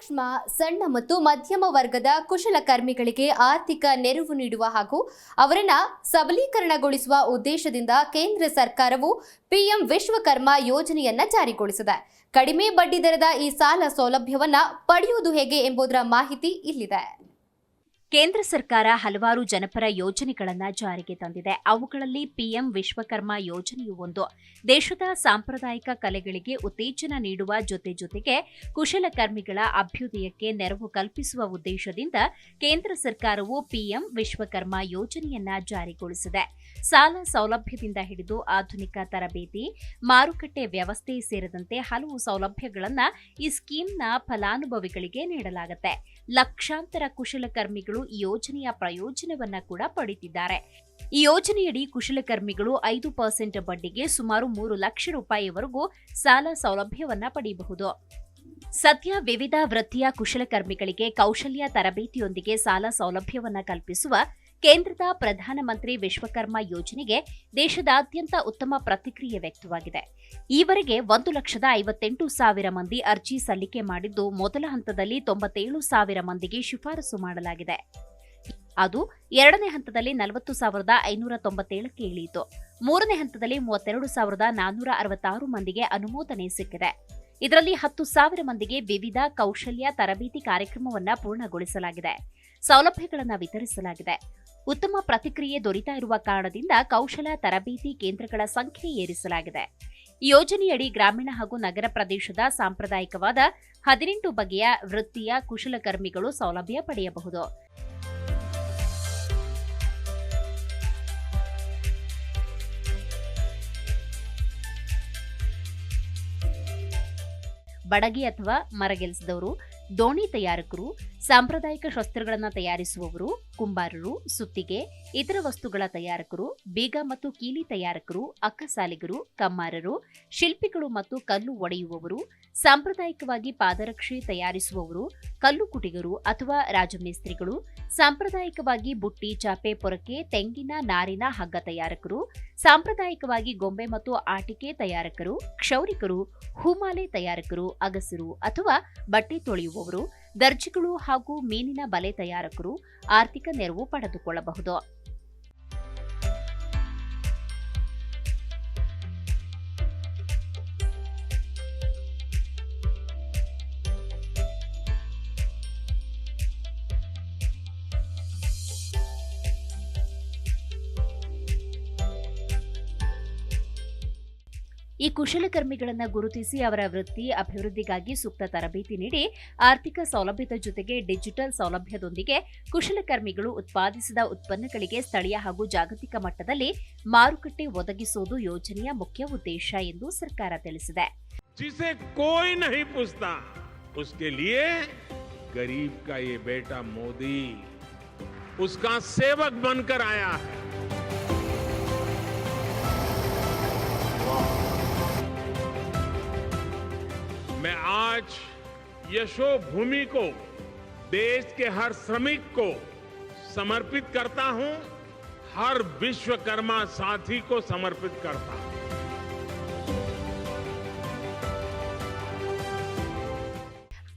ಸೂಕ್ಷ್ಮ, ಸಣ್ಣ ಮತ್ತು ಮಧ್ಯಮ ವರ್ಗದ ಕುಶಲಕರ್ಮಿಗಳಿಗೆ ಆರ್ಥಿಕ ನೆರವು ನೀಡುವ ಹಾಗೂ ಅವರನ್ನು ಸಬಲೀಕರಣಗೊಳಿಸುವ ಉದ್ದೇಶದಿಂದ ಕೇಂದ್ರ ಸರ್ಕಾರವು ಪಿಎಂ ವಿಶ್ವಕರ್ಮ ಯೋಜನೆಯನ್ನು ಜಾರಿಗೊಳಿಸಿದೆ. ಕಡಿಮೆ ಬಡ್ಡಿದರದ ಈ ಸಾಲ ಸೌಲಭ್ಯವನ್ನ ಪಡೆಯುವುದು ಹೇಗೆ ಎಂಬುದರ ಮಾಹಿತಿ ಇಲ್ಲಿದೆ. ಕೇಂದ್ರ ಸರ್ಕಾರ ಹಲವಾರು ಜನಪರ ಯೋಜನೆಗಳನ್ನು ಜಾರಿಗೆ ತಂದಿದೆ. ಅವುಗಳಲ್ಲಿ ಪಿಎಂ ವಿಶ್ವಕರ್ಮ ಯೋಜನೆಯು ಒಂದು. ದೇಶದ ಸಾಂಪ್ರದಾಯಿಕ ಕಲೆಗಳಿಗೆ ಉತ್ತೇಜನ ನೀಡುವ ಜೊತೆ ಜೊತೆಗೆ ಕುಶಲಕರ್ಮಿಗಳ ಅಭ್ಯುದಯಕ್ಕೆ ನೆರವು ಕಲ್ಪಿಸುವ ಉದ್ದೇಶದಿಂದ ಕೇಂದ್ರ ಸರ್ಕಾರವು ಪಿಎಂ ವಿಶ್ವಕರ್ಮ ಯೋಜನೆಯನ್ನ ಜಾರಿಗೊಳಿಸಿದೆ. ಸಾಲ ಸೌಲಭ್ಯದಿಂದ ಹಿಡಿದು ಆಧುನಿಕ ತರಬೇತಿ, ಮಾರುಕಟ್ಟೆ ವ್ಯವಸ್ಥೆ ಸೇರಿದಂತೆ ಹಲವು ಸೌಲಭ್ಯಗಳನ್ನು ಈ ಸ್ಕೀಮ್ನ ಫಲಾನುಭವಿಗಳಿಗೆ ನೀಡಲಾಗುತ್ತೆ. ಲಕ್ಷಾಂತರ ಕುಶಲಕರ್ಮಿಗಳು ಈ ಯೋಜನೆಯ ಪ್ರಯೋಜನವನ್ನ ಕೂಡ ಪಡೆಯುತ್ತಿದ್ದಾರೆ ಈ ಯೋಜನೆಯಡಿ ಕುಶಲಕರ್ಮಿಗಳು ಐದು ಪರ್ಸೆಂಟ್ ಬಡ್ಡಿಗೆ ಸುಮಾರು ಮೂರು ಲಕ್ಷ ರೂಪಾಯಿವರೆಗೂ ಸಾಲ ಸೌಲಭ್ಯವನ್ನ ಪಡೆಯಬಹುದು ಸದ್ಯ ವಿವಿಧ ವೃತ್ತಿಯ ಕುಶಲಕರ್ಮಿಗಳಿಗೆ ಕೌಶಲ್ಯ ತರಬೇತಿಯೊಂದಿಗೆ ಸಾಲ ಸೌಲಭ್ಯವನ್ನ ಕಲ್ಪಿಸುವ ಕೇಂದ್ರದ ಪ್ರಧಾನಮಂತ್ರಿ ವಿಶ್ವಕರ್ಮ ಯೋಜನೆಗೆ ದೇಶದಾದ್ಯಂತ ಉತ್ತಮ ಪ್ರತಿಕ್ರಿಯೆ ವ್ಯಕ್ತವಾಗಿದೆ. ಈವರೆಗೆ ಒಂದು ಲಕ್ಷದ ಐವತ್ತೆಂಟು ಸಾವಿರ ಮಂದಿ ಅರ್ಜಿ ಸಲ್ಲಿಕೆ ಮಾಡಿದ್ದು ಮೊದಲ ಹಂತದಲ್ಲಿ ತೊಂಬತ್ತೇಳು ಸಾವಿರ ಮಂದಿಗೆ ಶಿಫಾರಸು ಮಾಡಲಾಗಿದೆ. ಅದು ಎರಡನೇ ಹಂತದಲ್ಲಿ ನಲವತ್ತು ಸಾವಿರದ ಐನೂರ ತೊಂಬತ್ತೇಳಕ್ಕೆ ಇಳಿಯಿತು. ಮೂರನೇ ಹಂತದಲ್ಲಿ ಮೂವತ್ತೆರಡು ಸಾವಿರದ ನಾನ್ನೂರ ಅರವತ್ತಾರು ಮಂದಿಗೆ ಅನುಮೋದನೆ ಸಿಕ್ಕಿದೆ. ಇದರಲ್ಲಿ ಹತ್ತು ಸಾವಿರ ಮಂದಿಗೆ ವಿವಿಧ ಕೌಶಲ್ಯ ತರಬೇತಿ ಕಾರ್ಯಕ್ರಮವನ್ನು ಪೂರ್ಣಗೊಳಿಸಲಾಗಿದೆ. ಸೌಲಭ್ಯಗಳನ್ನು ವಿತರಿಸಲಾಗಿದೆ. ಉತ್ತಮ ಪ್ರತಿಕ್ರಿಯೆ ದೊರೀತಾ ಇರುವ ಕಾರಣದಿಂದ ಕೌಶಲ ತರಬೇತಿ ಕೇಂದ್ರಗಳ ಸಂಖ್ಯೆ ಏರಿಸಲಾಗಿದೆ. ಯೋಜನೆಯಡಿ ಗ್ರಾಮೀಣ ಹಾಗೂ ನಗರ ಪ್ರದೇಶದ ಸಾಂಪ್ರದಾಯಿಕವಾದ ಹದಿನೆಂಟು ಬಗೆಯ ವೃತ್ತಿಯ ಕುಶಲಕರ್ಮಿಗಳು ಸೌಲಭ್ಯ ಪಡೆಯಬಹುದು. ಬಡಗಿ ಅಥವಾ ಮರಗೆಲಸದವರು ದೋಣಿ ತಯಾರಕರು, ಸಾಂಪ್ರದಾಯಿಕ ಶಸ್ತ್ರಗಳನ್ನು ತಯಾರಿಸುವವರು, ಕುಂಬಾರರು, ಸುತ್ತಿಗೆ, ಇತರ ವಸ್ತುಗಳ ತಯಾರಕರು, ಬೀಗ ಮತ್ತು ಕೀಲಿ ತಯಾರಕರು, ಅಕ್ಕಸಾಲಿಗರು, ಕಮ್ಮಾರರು, ಶಿಲ್ಪಿಗಳು ಮತ್ತು ಕಲ್ಲು ಒಡೆಯುವವರು ಸಾಂಪ್ರದಾಯಿಕವಾಗಿ ಪಾದರಕ್ಷೆ ತಯಾರಿಸುವವರು ಕಲ್ಲು ಕುಟಿಗರು ಅಥವಾ ರಾಜಮೇಸ್ತ್ರಿಗಳು, ಸಾಂಪ್ರದಾಯಿಕವಾಗಿ ಬುಟ್ಟಿ, ಚಾಪೆ, ಪೊರಕೆ, ತೆಂಗಿನ, ನಾರಿನ ಹಗ್ಗ ತಯಾರಕರು, ಸಾಂಪ್ರದಾಯಿಕವಾಗಿ ಗೊಂಬೆ ಮತ್ತು ಆಟಿಕೆ ತಯಾರಕರು, ಕ್ಷೌರಿಕರು, ಹೂಮಾಲೆ ತಯಾರಕರು, ಅಗಸರು ಅಥವಾ ಬಟ್ಟೆ ತೊಳೆಯುವವರು, ದರ್ಜಿಗಳು ಹಾಗೂ ಮೀನಿನ ಬಲೆ ತಯಾರಕರು ಆರ್ಥಿಕ ನೆರವು ಪಡೆದುಕೊಳ್ಳಬಹುದು. ಈ ಕುಶಲಕರ್ಮಿಗಳನ್ನು ಗುರುತಿಸಿ ಅವರ ವೃತ್ತಿ ಅಭಿವೃದ್ಧಿಗಾಗಿ ಸೂಕ್ತ ತರಬೇತಿ ನೀಡಿ ಆರ್ಥಿಕ ಸೌಲಭ್ಯದ ಜೊತೆಗೆ ಡಿಜಿಟಲ್ ಸೌಲಭ್ಯದೊಂದಿಗೆ ಕುಶಲಕರ್ಮಿಗಳು ಉತ್ಪಾದಿಸಿದ ಉತ್ಪನ್ನಗಳಿಗೆ ಸ್ಥಳೀಯ ಹಾಗೂ ಜಾಗತಿಕ ಮಟ್ಟದಲ್ಲಿ ಮಾರುಕಟ್ಟೆ ಒದಗಿಸುವುದು ಯೋಜನೆಯ ಮುಖ್ಯ ಉದ್ದೇಶ ಎಂದು ಸರ್ಕಾರ ತಿಳಿಸಿದೆ जिसे कोई नहीं पूछता उसके लिए गरीब का ये बेटा मोदी उसका सेवक बनकर आया है मैं आज यशोभूमि को देश के हर श्रमिक को समर्पित करता हूं हर विश्वकर्मा साथी को समर्पित करता हूं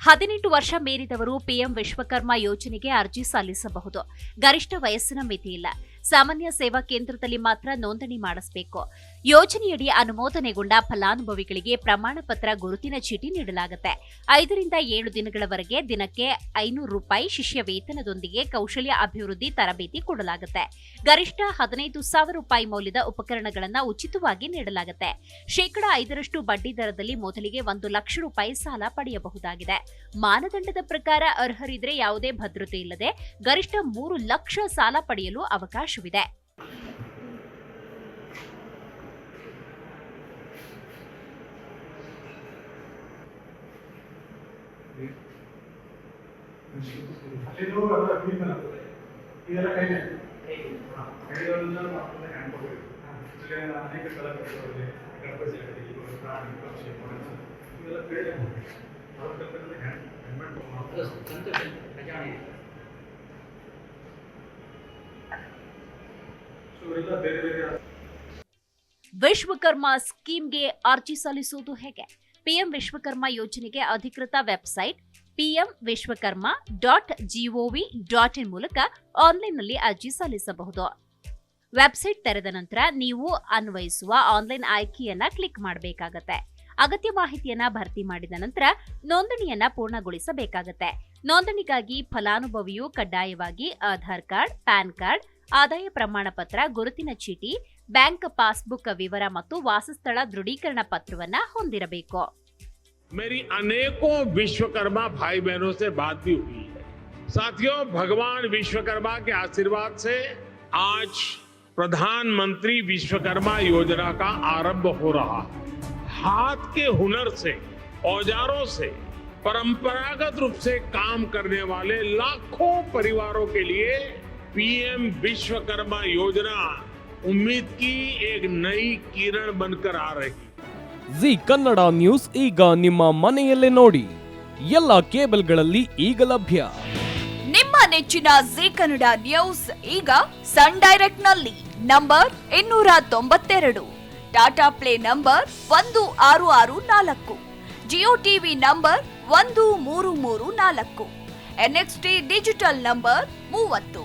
ಹದಿನೆಂಟು ವರ್ಷ ಮೀರಿದವರು ಪಿಎಂ ವಿಶ್ವಕರ್ಮ ಯೋಜನೆಗೆ ಅರ್ಜಿ ಸಲ್ಲಿಸಬಹುದು ಗರಿಷ್ಠ ವಯಸ್ಸಿನ ಮಿತಿ ಇಲ್ಲ ಸಾಮಾನ್ಯ ಸೇವಾ ಕೇಂದ್ರದಲ್ಲಿ ಮಾತ್ರ ನೋಂದಣಿ ಮಾಡಿಸಬೇಕು. ಯೋಜನೆಯಡಿ ಅನುಮೋದನೆಗೊಂಡ ಫಲಾನುಭವಿಗಳಿಗೆ ಪ್ರಮಾಣ ಪತ್ರ ಗುರುತಿನ ಚೀಟಿ ನೀಡಲಾಗುತ್ತೆ. ಐದರಿಂದ ಏಳು ದಿನಗಳವರೆಗೆ ದಿನಕ್ಕೆ ಐನೂರು ರೂಪಾಯಿ ಶಿಷ್ಯ ವೇತನದೊಂದಿಗೆ ಕೌಶಲ್ಯ ಅಭಿವೃದ್ಧಿ ತರಬೇತಿ ಕೊಡಲಾಗುತ್ತೆ. ಗರಿಷ್ಠ ಹದಿನೈದು ಸಾವಿರ ರೂಪಾಯಿ ಮೌಲ್ಯದ ಉಪಕರಣಗಳನ್ನು ಉಚಿತವಾಗಿ ನೀಡಲಾಗುತ್ತೆ. ಶೇಕಡ ಐದರಷ್ಟು ಬಡ್ಡಿ ದರದಲ್ಲಿ ಮೊದಲಿಗೆ ಒಂದು ಲಕ್ಷ ರೂಪಾಯಿ ಸಾಲ ಪಡೆಯಬಹುದಾಗಿದೆ. ಮಾನದಂಡದ ಪ್ರಕಾರ ಅರ್ಹರಿದ್ರೆ ಯಾವುದೇ ಭದ್ರತೆ ಇಲ್ಲದೆ ಗರಿಷ್ಠ ಮೂರು ಲಕ್ಷ ಸಾಲ ಪಡೆಯಲು ಅವಕಾಶವಿದೆ ಅಲ್ಲಿಂದ ಅದರ ಫೀಲ್ಡ್ ಆಗ್ತದೆ ಇದೆಲ್ಲ ಕೈನೇ ಹಾ, ಕೈಗಳಿಂದ ಮಕ್ಕಳನ್ನ ಹ್ಯಾಂಡ್ ಕೊಡಬೇಕು ಇಲ್ಲಿ ಅನೇಕ ಕಲಾಕೃತಿಗಳಲ್ಲಿ ಗಣಪತಿ ಜಗತ್ತಿಗೆ ಇವಾಗ ಪ್ರಾಣಿ ಪಕ್ಷಿ ಮನುಷ್ಯ ಇವೆಲ್ಲ ಕೈಲೇ ಅವ್ರ ಕಲ್ಪನೆ ಹ್ಯಾಂಡ್ ಹ್ಯಾಂಡ್ ಮಾಡ್ಕೊಂಡು ವಿಶ್ವಕರ್ಮ ಸ್ಕೀಮ್ಗೆ ಅರ್ಜಿ ಸಲ್ಲಿಸುವುದು ಹೇಗೆ? ಪಿಎಂ ವಿಶ್ವಕರ್ಮ ಯೋಜನೆಗೆ ಅಧಿಕೃತ website PM Vishwakarma dot gov dot in ಮೂಲಕ ಆನ್ಲೈನ್ನಲ್ಲಿ ಅರ್ಜಿ ಸಲ್ಲಿಸಬಹುದು. ವೆಬ್ಸೈಟ್ ತೆರೆದ ನಂತರ ನೀವು ಅನ್ವಯಿಸುವ ಆನ್ಲೈನ್ ಆಯ್ಕೆಯನ್ನ ಕ್ಲಿಕ್ ಮಾಡಬೇಕಾಗತ್ತೆ. ಅಗತ್ಯ ಮಾಹಿತಿಯನ್ನ ಭರ್ತಿ ಮಾಡಿದ ನಂತರ ನೋಂದಣಿಯನ್ನ ಪೂರ್ಣಗೊಳಿಸಬೇಕಾಗತ್ತೆ. ನೋಂದಣಿಗಾಗಿ ಫಲಾನುಭವಿಯು ಕಡ್ಡಾಯವಾಗಿ ಆಧಾರ್ ಕಾರ್ಡ್, ಪ್ಯಾನ್ ಕಾರ್ಡ್ ಆದಾಯ ಪ್ರಮಾಣ ಪತ್ರ ಗುರುತಿನ ಚೀಟಿ ಬ್ಯಾಂಕ್ ಪಾಸ್ಬುಕ್ ವಿವರ ಮತ್ತು ವಾಸಸ್ಥಳ ದೃಢೀಕರಣ ಪತ್ರವನ್ನ ಹೊಂದಿರಬೇಕು मेरी अनेकों विश्वकर्मा भाई बहनों से बात भी हुई है साथियों भगवान विश्वकर्मा के आशीर्वाद से आज प्रधानमंत्री विश्वकर्मा योजना का आरंभ हो रहा है हाथ के हुनर से औजारों से परंपरागत रूप से काम करने वाले लाखों परिवारों के लिए पीएम विश्वकर्मा योजना उम्मीद की एक नई किरण बनकर आ रही है ಜಿ ಕನ್ನಡ ನ್ಯೂಸ್ ಈಗ ನಿಮ್ಮ ಮನೆಯಲ್ಲೇ ನೋಡಿ ಎಲ್ಲ ಕೇಬಲ್ಗಳಲ್ಲಿ ಈಗ ಲಭ್ಯ ನಿಮ್ಮ ನೆಚ್ಚಿನ ಜಿ ಕನ್ನಡ ನ್ಯೂಸ್ ಈಗ ಸನ್ ಡೈರೆಕ್ಟ್ ನಲ್ಲಿ ನಂಬರ್ ಇನ್ನೂರ ತೊಂಬತ್ತೆರಡು ಟಾಟಾ ಪ್ಲೇ ನಂಬರ್ ಒಂದು ಆರು ಆರು ನಾಲ್ಕು ಜಿಯೋ ಟಿವಿ ನಂಬರ್ ಒಂದು ಮೂರು ಮೂರು ನಾಲ್ಕು ಎನ್ಎಕ್ಸ್ಟಿ ಡಿಜಿಟಲ್ ನಂಬರ್ ಮೂವತ್ತು